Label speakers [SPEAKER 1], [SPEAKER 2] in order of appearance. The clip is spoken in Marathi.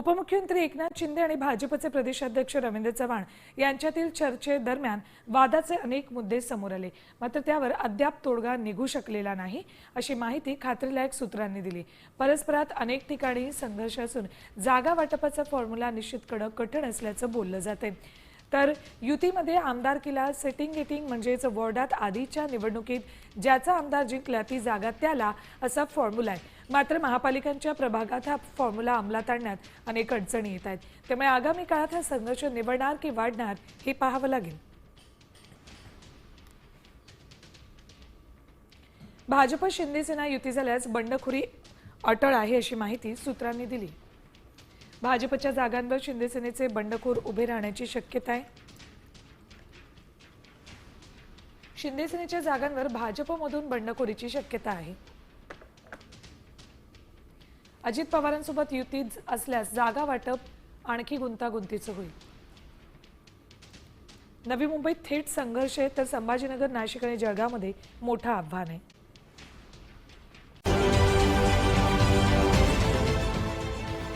[SPEAKER 1] उपमुख्यमंत्री एकनाथ शिंदे आणि भाजपचे प्रदेशाध्यक्ष रवींद्र चव्हाण यांच्यातील चर्चेदरम्यान वादाचे अनेक मुद्दे समोर आले. मात्र त्यावर अद्याप तोडगा निघू शकलेला नाही अशी माहिती खात्रीलायक सूत्रांनी दिली. परस्परात अनेक ठिकाणी संघर्ष असून जागा वाटपाचा फॉर्म्युला निश्चित करणं कठीण असल्याचं बोललं जाते तर युतीमध्ये आमदारकीला सेटिंग गेटिंग म्हणजेच वॉर्डात आधीच्या निवडणुकीत ज्याचा आमदार जिंकला ती जागा त्याला असा फॉर्म्युला आहे. मात्र महापालिकांच्या प्रभागात हा फॉर्म्युला अंमलात आणण्यात अनेक अडचणी येत आहेत. त्यामुळे आगामी काळात हा संघर्ष निवडणार की वाढणार हे पाहावं लागेल. भाजप शिंदेसेना युती झाल्यास बंडखोरी अटळ आहे अशी माहिती सूत्रांनी दिली. भाजपच्या जागांवर शिंदेसेनेचे बंडखोर उभे राहण्याची शक्यता आहे. शिंदेसेनेच्या जागांवर भाजपमधून बंडखोरीची शक्यता आहे. अजित पवारांसोबत युती असल्यास जागा वाटप आणखी गुंतागुंतीचं होईल. नवी मुंबईत थेट संघर्ष आहे तर संभाजीनगर नाशिक आणि जळगावमध्ये मोठं आव्हान आहे.